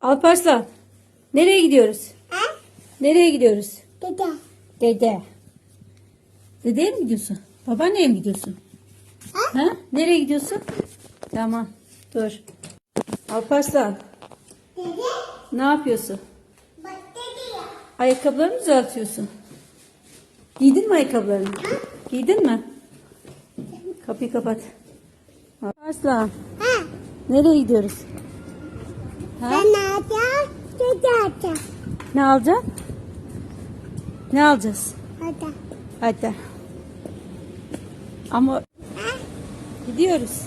Alparslan. Nereye gidiyoruz? Ha? Nereye gidiyoruz? Dede. Dede. Dedeye mi gidiyorsun? Babaanneye mi gidiyorsun? Ha? Ha? Nereye gidiyorsun? Tamam. Dur. Alparslan. Dede. Ne yapıyorsun? Bak dede ya. Ayakkabılarını mı düzeltiyorsun? Giydin mi ayakkabılarını? Giydin mi? Kapıyı kapat. Alparslan. Ha? Nereye gidiyoruz? Ha? Ben ne yapacağım. Ne alacağız? Hadi. Hadi. Ama Ha? gidiyoruz.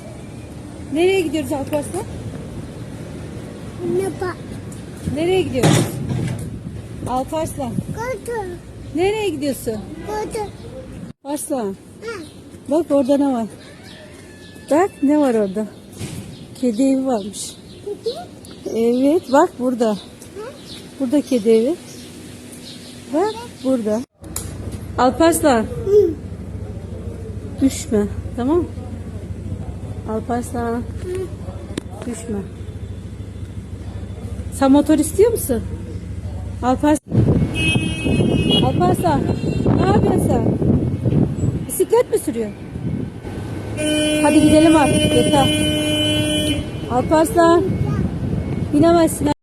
Nereye gidiyoruz Alparslan? Ne bak? Nereye gidiyoruz? Alparslan. Kodu. Nereye gidiyorsun? Kodu. Arslan. Ha? Bak orada ne var? Bak ne var orada? Kedi evi varmış. Dede. Evet bak burada. Burada kedi evi. Bak burada. Alparslan Hı. düşme tamam? Alparslan Hı. düşme. Sen motor istiyor musun? Alparslan. Alparslan ne yapıyorsun sen? Bisiklet mi sürüyorsun? Hadi gidelim artık yeter. Alparslan 皆は